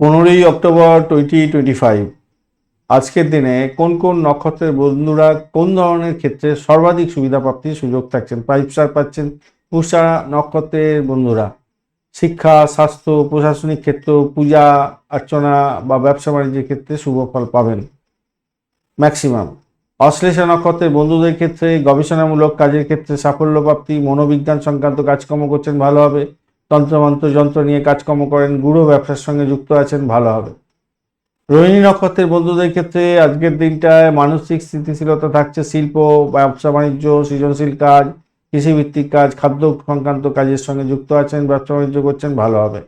পনেরোই October twenty twenty five আজকের দিনে কোন কোন নক্ষত্রের বন্ধুরা কোন ধরনের ক্ষেত্রে সর্বাধিক সুবিধা প্রাপ্তির সুযোগ থাকছেন? ফাইভ স্টার পাচ্ছেন? পুষা নক্ষত্রের বন্ধুরা। শিক্ষা, স্বাস্থ্য, প্রশাসনিক ক্ষেত্র, পূজা, অর্চনা বা ব্যবসা বাণিজ্যের ক্ষেত্রে শুভ ফল পাবেন। ম্যাক্সিমাম। অশ্লেষা নক্ষত্রের বন্ধুদের ক্ষেত্রে গবেষণামূলক কাজের ক্ষেত্রে সাফল্য প্রাপ্তি, মনোবিজ্ঞান সংক্রান্ত কাজকর্ম করছেন, ভালো হবে। তন্ত্রমন্ত্র, যন্ত্র নিয়ে কাজকর্ম করেন, গুরু ব্যবসার সঙ্গে যুক্ত আছেন, ভালো হবে। রোহিণী নক্ষত্রের বন্ধুদের ক্ষেত্রে আজকের দিনটায় মানসিক স্থিতিশীলতা থাকছে, শিল্প, ব্যবসা, বাণিজ্য, সৃজনশীল কাজ, কৃষিভিত্তিক কাজ, খাদ্য সংক্রান্ত কাজের সঙ্গে যুক্ত আছেন, ব্যবসা বাণিজ্য করছেন, ভালো হবে।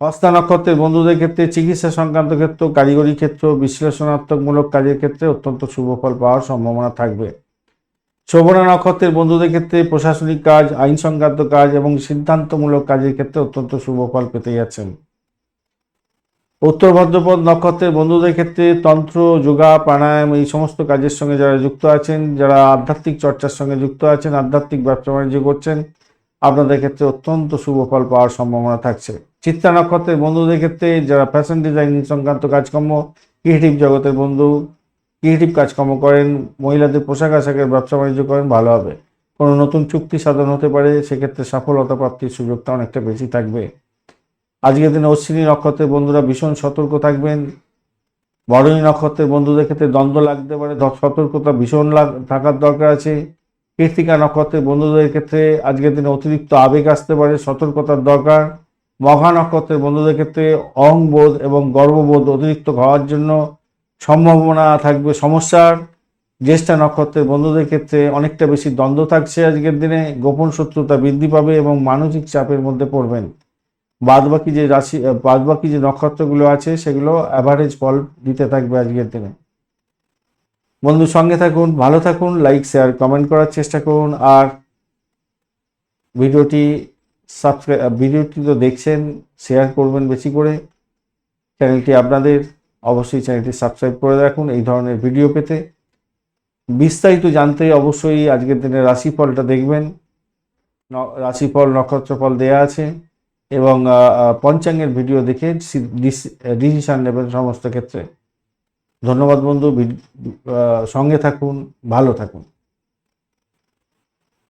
হস্তা নক্ষত্রের বন্ধুদের ক্ষেত্রে চিকিৎসা সংক্রান্ত ক্ষেত্র, কারিগরি ক্ষেত্র, বিশ্লেষণাত্মকমূলক কাজের ক্ষেত্রে অত্যন্ত শুভ ফল পাওয়ার সম্ভাবনা থাকবে। শোভনা নক্ষত্রের বন্ধুদের ক্ষেত্রে প্রশাসনিক কাজ, আইন সংক্রান্ত কাজ এবং সিদ্ধান্তমূলক কাজের ক্ষেত্রে অত্যন্ত শুভ ফল পেতে যাচ্ছেন। উত্তর ভদ্রপদ নক্ষত্রের বন্ধুদের ক্ষেত্রে তন্ত্র, যোগা, প্রাণায়াম এই সমস্ত কাজের সঙ্গে যারা যুক্ত আছেন, যারা আধ্যাত্মিক চর্চার সঙ্গে যুক্ত আছেন, আধ্যাত্মিক ব্যবসা বাণিজ্য করছেন, আপনাদের ক্ষেত্রে অত্যন্ত শুভ ফল পাওয়ার সম্ভাবনা থাকছে। চিত্তা নক্ষত্রের বন্ধুদের ক্ষেত্রে যারা ফ্যাশন ডিজাইনিং সংক্রান্ত কাজকর্ম ক্রিয়েটিভ জগতের বন্ধু ক্রিয়েটিভ কাজকর্ম করেন, মহিলাদের পোশাক আশাকের ব্যবসা বাণিজ্য করেন, ভালো হবে। কোনো নতুন চুক্তি সাধন হতে পারে, সেক্ষেত্রে সফলতা প্রাপ্তির সুযোগটা অনেকটা বেশি থাকবে। আজকের দিনে অশ্বিনী নক্ষত্রের বন্ধুরা ভীষণ সতর্ক থাকবেন। বরণী নক্ষত্রের বন্ধুদের ক্ষেত্রে দ্বন্দ্ব লাগতে পারে সতর্কতা ভীষণ থাকার দরকার আছে। কৃত্তিকা নক্ষত্রের বন্ধুদের ক্ষেত্রে আজকের দিনে অতিরিক্ত আবেগ আসতে পারে, সতর্কতার দরকার। মঘা নক্ষত্রের বন্ধুদের ক্ষেত্রে অহংবোধ এবং গর্ববোধ অতিরিক্ত হওয়ার জন্য সম্ভাবনা থাকবে, সমস্যার জ্যেষ্ঠা নক্ষত্রের বন্ধুদের ক্ষেত্রে অনেকটা বেশি দ্বন্দ্ব থাকছে আজকের দিনে। গোপন শত্রুতা বৃদ্ধি পাবে এবং মানসিক চাপের মধ্যে পড়বেন। বাদবাকি যে রাশি বাদবাকি যে নক্ষত্রগুলো আছে, সেগুলো অ্যাভারেজ ফল দিতে থাকবে আজকের দিনে। বন্ধু সঙ্গে থাকুন, ভালো থাকুন লাইক শেয়ার কমেন্ট করার চেষ্টা করুন। আর ভিডিওটি সাবস্ক্রাইব ভিডিওটি তো দেখছেন শেয়ার করবেন বেশি করে। চ্যানেলটি আপনাদের অবশ্যই চ্যানেলটি সাবস্ক্রাইব করে রাখুন এই ধরনের ভিডিও পেতে। বিস্তারিত জানতে অবশ্যই আজকের দিনে রাশিফলটা দেখবেন। রাশিফল, নক্ষত্রফল দেয়া আছে এবং পঞ্চাঙ্গের ভিডিও দেখে ডিসিশান নেবেন সমস্ত ক্ষেত্রে। ধন্যবাদ বন্ধু সঙ্গে থাকুন, ভালো থাকুন।